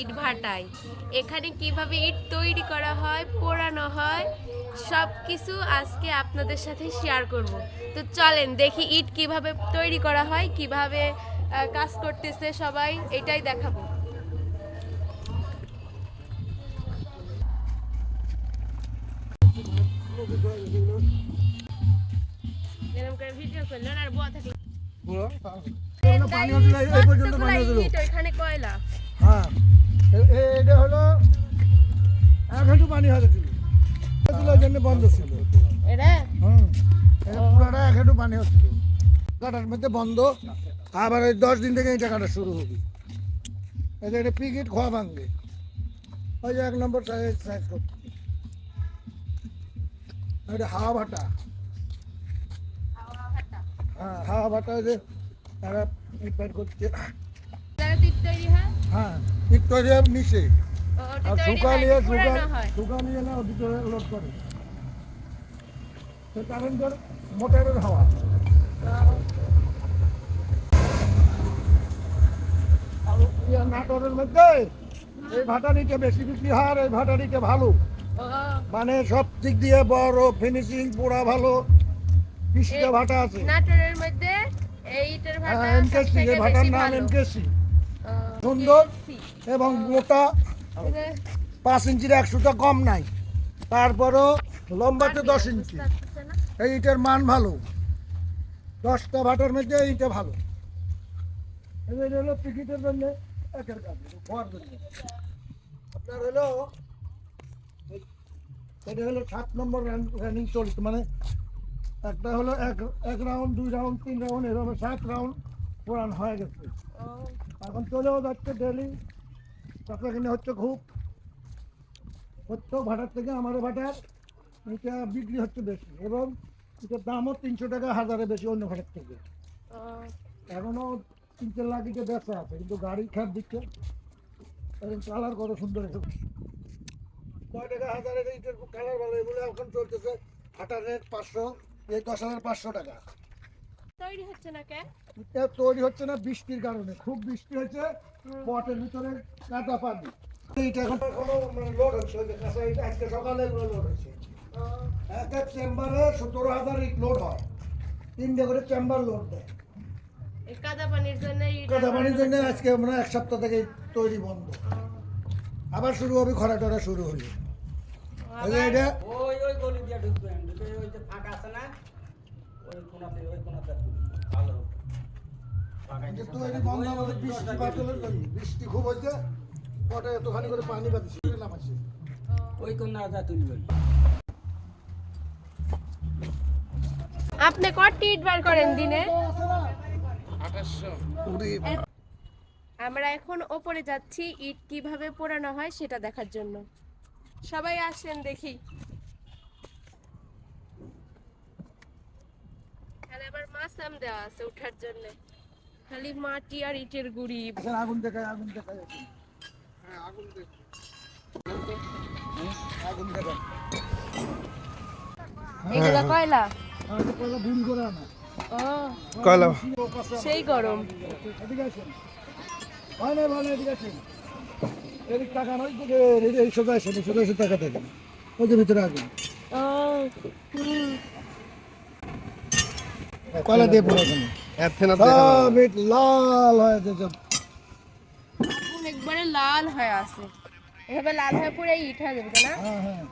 ইট ভাটায় এখানে কীভাবে ইট তৈরি করা হয় পোড়ানো হয় সব কিছু আজকে আপনাদের সাথে শেয়ার করব। তো চলেন দেখি ইট কীভাবে তৈরি করা হয় কীভাবে কাজ করতেছে সবাই এটাই দেখাবো। এরকম ভিডিও করলেন আর বুয়া থাকলে। পানি হচ্ছিল এই পর্যন্ত পানি হচ্ছিল ইট কয়লা হ্যাঁ। হাঁটু পানি ওই জন্য বন্ধ ছিল। এটা? হুম। পুরাটা এক হাঁটু পানি হচ্ছিল কাটার মধ্যে বন্ধ। আবার ওই দশ দিন থেকে এটা কাটা শুরু হবে। এটা এটা পিকেট খোয়া ভাঙবে। ওই যে এক নম্বর সাইজ সাইজ করছে। এটা হাওয়া ভাটা। হ্যাঁ হাওয়া ভাটা ওই যে তারা রিপেয়ার করছে। যারা ইট তৈরি হয়? হ্যাঁ নিচে। শুকালিয়ে পোড়ানো শুকালিয়ে না লোড করে। কারেন্টের মোটরের হাওয়া। ইয়ে নাটোরের মধ্যে এই ভাটারিটা বেশি বিক্রি হয় এই ভাটারিটা ভালো। মানে সব দিক দিয়ে বড় ফিনিশিং পোড়া ভালো। বিশটা ভাটা আছে। নাটোরের মধ্যে এই ভাটা হ্যাঁ এমকেসি এই ভাটার নাম এমকেসি সুন্দর। এবং মোটা। পাঁচ ইঞ্চির একশোটা কম নাই। তারপরও লম্বাতে দশ ইঞ্চি। পারতেছে না? এই ইটের মান ভালো। দশটা ভাটার মধ্যে এইটা ভালো। এই হলো টিকিটের জন্য একের কাজ জন্য। আপনার হলো এটা হলো সাত নম্বর রানিং চলছে মানে একটা হলো এক এক রাউন্ড দুই রাউন্ড তিন রাউন্ড এভাবে সাত রাউন্ড পুরান হয়ে গেছে। এখন চলেও যাচ্ছে ডেলি টাকা কিনে হচ্ছে খুব। প্রত্যেক ভাটার থেকে আমাদের ভাটার। এটা বিক্রি হচ্ছে বেশি এবং এটার দামও তিনশো টাকা হাজারে বেশি অন্য ভাটার থেকে। এখনও তিন চার লাখ ইটে ব্যবসা আছে কিন্তু গাড়ি খাট দিচ্ছে। এবং কালার কত সুন্দর কয় টাকা হাজারের ইটের কালার ভালো এগুলো এখন চলতেছে রেট পাঁচশো এই দশ হাজার পাঁচশো টাকা। তৈরি হচ্ছে না কেন? এটা তৈরি হচ্ছে না বৃষ্টির কারণে। খুব বৃষ্টি হচ্ছে পটের ভিতরে কাটা পানি। এইটা এখন এখনও মানে লোড হচ্ছে আজকে সকালে লোড হচ্ছে এক এক চেম্বারে সতেরো হাজার ইট লোড হয়। তিনটে করে চেম্বার লোড দেয়। এই কাদা পানির জন্য কাদা পানির জন্য আজকে আমরা এক সপ্তাহ থেকে তৈরি বন্ধ। আবার শুরু হবে খরা টরা শুরু হলে। এটা ওই ওই গলি দিয়ে ঢুকবেন ঢুকে ওই যে ফাঁকা আছে না? ওই কোনাতে ওই কোনাতে ভালো ফাঁকা এটা যে তৈরি সন্ধ্যা- বন্ধ আমাদের বৃষ্টি বাদলের বৃষ্টি খুব হচ্ছে পটে এতখানি করে পানি বাঁধছে নামাচ্ছে ওই কোনাটা তুলবেন আপনি কত ইট বার করেন দিনে? আমরা এখন ওপরে যাচ্ছি ইট কীভাবে পোড়ানো হয় সেটা দেখার জন্য। সবাই আসেন দেখি। আবার মাসাম দেওয়া আছে ওঠার জন্য। খালি মাটি আর ইটের গুড়ি। আগুন দেখায় আগুন দেখায়। আগুন দেখায়। কয়লা? বুড়ি করে আনা। ও। কয়লা? সেই গরম। এদিকে হয় টাকা নয় দিকে এই সোজা আসেন সোজা এসে টাকা ভিতরে আগুন। কয়লা দিয়ে এখানে সব ইট লাল হয়ে আগুন একবারে লাল হয়ে আছে। এভাবে লাল হয়ে পুরো ইট হয়ে যাবে না? হ্যাঁ হ্যাঁ।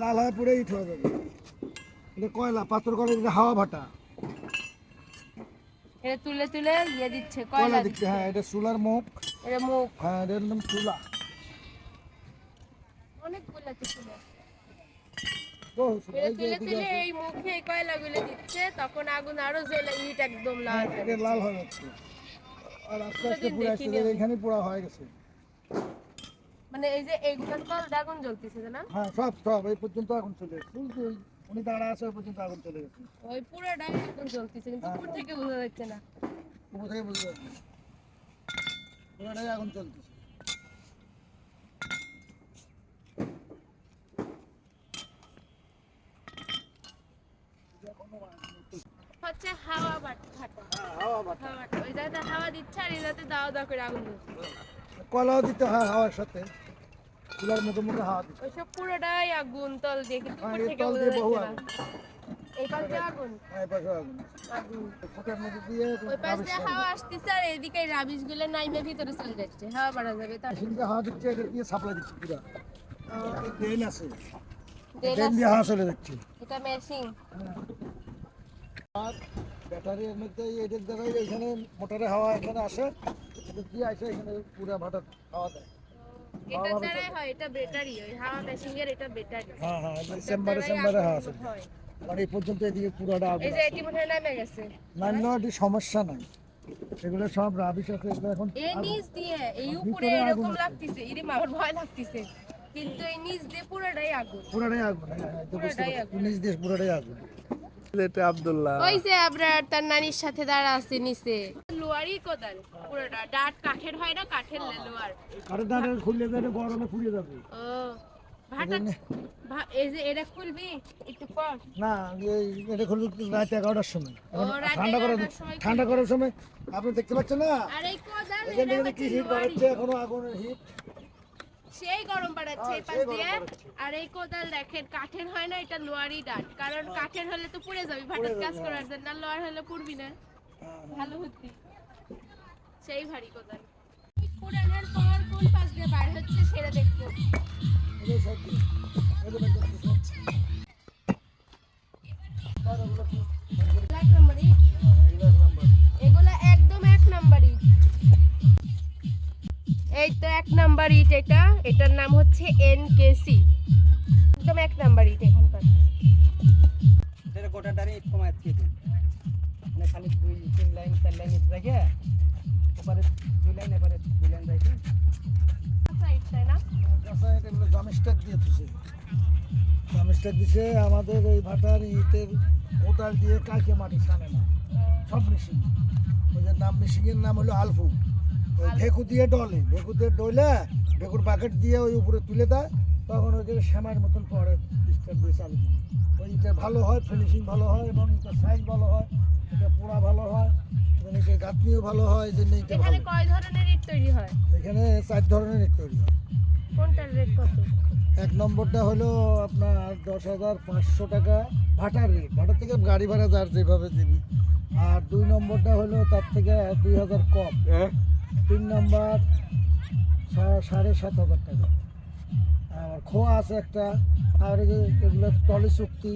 লাল হয়ে পুরো ইট হয়ে যাবে। এটা কয়লা? পাথর করে দিতে হাওয়া ভাটা। এটা তুলে তুলে ইয়ে দিচ্ছে কয়লা কয়লা দিচ্ছে। হ্যাঁ এটা চুলার মুখ। এটা মুখ। হ্যাঁ এটা একদম চুলা ছিল বহু চুলা। তুলে এদিকে তুলে এই মুখে এই কয়লাগুলো দিচ্ছে তখন আগুন আরও জ্বলে ইট একদম লাল লাল হয়ে যাচ্ছে। আর আস্তে আস্তে পুরো আসছে এখানে পুরো হয়ে গেছে। মানে এই যে এইগুলোর তো আগুন জ্বলতেছে না হ্যাঁ সব সব এই পর্যন্ত আগুন চলে গেছে। উনি দাঁড়া আছে পর্যন্ত আগুন চলে গেছে। ওই পুরোটাই আগুন জ্বলতেছে কিন্তু উপর থেকে বোঝা যাচ্ছে না। উপর থেকে পারছি পুরোটাই আগুন চলতেছে হচ্ছে হাওয়া বাট ফাটা হ্যাঁ হাওয়া বাটা ওই জায়গাতে হাওয়া দিচ্ছে আর এই জায়গাতে দাও দাও করে আগুন কলাও দিতে হয় হাওয়ার সাথে। চুলার মুখে মুখে হাওয়া দিতে ওইসব পুরোটাই আগুন তল দিয়ে কিন্তু হ্যাঁ, তল দিয়ে বহু যাচ্ছে এই পাশ আগুন? এই পাশে আগুন। আগুন। ফুটের মধ্যে দিয়ে ওই পাশ দিয়ে হাওয়া আসতেছে আর এদিকে রাবিশগুলো নাইমে ভিতরে চলে যাচ্ছে। হাওয়া বাড়া যাবে তার মেশিন হাওয়া দিচ্ছে এটা দিয়ে সাপ্লাই দিচ্ছে পুরা। ড্রেন আছে। ড্রেন দিয়ে হাওয়া চলে যাচ্ছে। এটা মেশিন আর ব্যাটারির মধ্যে এদের এখানে মোটরে হাওয়া এখানে আসে। এটা দিয়ে আসে এখানে পুরা ভাটার হাওয়া দেয়। এটা দ্বারাই হয় এটা ব্যাটারি ওই হাওয়া মেশিন এর এটা ব্যাটারি। হ্যাঁ হ্যাঁ চেম্বারে চেম্বারে হাওয়া আছে মানে এই পর্যন্ত এদিকে পুরাটা এই যে এটি মনে হয় নামে গেছে। না না এটি সমস্যা নাই। এগুলো সব রাবিশ আছে এগুলো এখন এই নিচ দিয়ে এই উপরে এরকম লাগতেছে। এর আমার ভয় লাগতেছে। কিন্তু এই নিচ দিয়ে পুরোটাই আগুন। পুরাটাই আগুন হ্যাঁ। আগুন। পুরাটাই আগুন। এটা আব্দুল্লাহ। ওই যে আবরার তার নানির সাথে দাঁড়া আছে নিচে। লোয়ারই কোদাল পুরোটা। ডাট কাঠের হয় না কাঠের লোয়ার। আরে দাঁড়ে খুললে দাঁড়ে গরমে পুড়িয়ে যাবে। ও ভাটা এই যে এটা খুলবি? একটু পর। না এটা খুলবে রাত এগারোটার সময়। ঠান্ডা করার সময় ঠান্ডা করার সময় আপনি দেখতে পাচ্ছেন না? আর এই কোদাল এখান এটা থেকে কি হিট লোয়ারই। এখনও আগুনের হিট। সেই গরম পাড়াচ্ছে হ্যাঁ, এই পাশ দিয়ে। আর এই কোদাল দেখেন কাঠের হয় না এটা লোয়ারই ডাট কারণ কাঠের হলে তো পুড়ে যাবি ভাটার কাজ হ্যাঁ। করার জন্য লোয়ার হলে পুড়বি না। ভালো হতি সেই ভারী কোদাল। পুরানোর পর কোন পাশ দিয়ে বাইরে হচ্ছে সেটা? এক নম্বর। এক নাম্বার ইট এটা এটার নাম হচ্ছে এনকেসি একদম এক নাম্বার ইট এখানকার। এটা গোটাটারে ইট কমায় দিয়ে মানে খালি দুই তিন লাইন চার লাইন ইট রেখে ওপারে দুই লাইন এবারে দুই লাইন রেখে। আচ্ছা দিছে। আমাদের এই ভাটার ইটের কোদাল দিয়ে কালকে মাটি ছানে না? সব মেশিন ওই নাম মেশিনের নাম হলো আলফু। ভেকু দিয়ে ডলে ভেকু দিয়ে ডলে ভেকুর বাকেট দিয়ে ওই উপরে তুলে দেয় তখন ওই যে শ্যামার মতন পরে স্টার দিয়ে চালু ওই ইটের ভালো হয় ফিনিশিং ভালো হয় এবং ইটের সাইজ ভালো হয় এটা পোড়া ভালো হয় এবং ইটের গাঁথনিও ভালো হয় এই জন্য এটা এখানে ভালো। কয় ধরনের ইট তৈরি হয়? এখানে চার ধরনের ইট তৈরি হয়। কোনটার রেট কত? এক নম্বরটা হলো আপনার দশ হাজার পাঁচশো টাকা ভাটার রেট। ভাটার থেকে গাড়ি ভাড়া যার যেভাবে দিবি। আর দুই নম্বরটা হলো তার থেকে দুই হাজার কম। তিন নম্বর সাড়ে সাত হাজার টাকা। আর খোয়া আছে একটা আর এগুলো টলি চুক্তি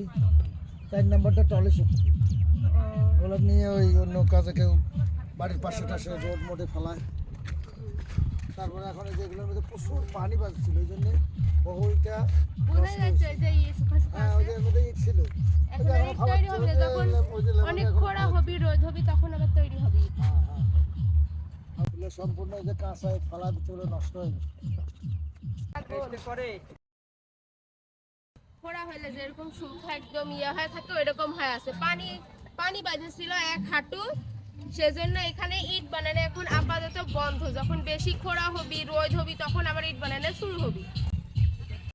চার নম্বরটা টলি চুক্তি। ওগুলো নিয়ে ওই অন্য কাজে কেউ বাড়ির পাশে টাশে রোড মোডে ফেলায়। তারপরে এখন এই যে এগুলোর মধ্যে প্রচুর পানি বাজছিল ওই জন্য বহুটা ওই যে হ্যাঁ ওদের মধ্যে ইট ছিল। অনেক খরা হবি রোদ হবি তখন আবার তৈরি হবে। হ্যাঁ, হ্যাঁ। ওগুলো সম্পূর্ণ যে কাঁচা ফলা ফালা নষ্ট হয়ে করে খরা হলে যেরকম শুকনো একদম ইয়ে হয়ে থাকে ওইরকম হয়ে আছে। পানি পানি বাঁধেছিল এক হাঁটু। সেজন্য এখানে ইট বানানো এখন আপাতত বন্ধ। যখন বেশি খরা হবি রোদ হবি তখন আবার ইট বানানো শুরু হবি।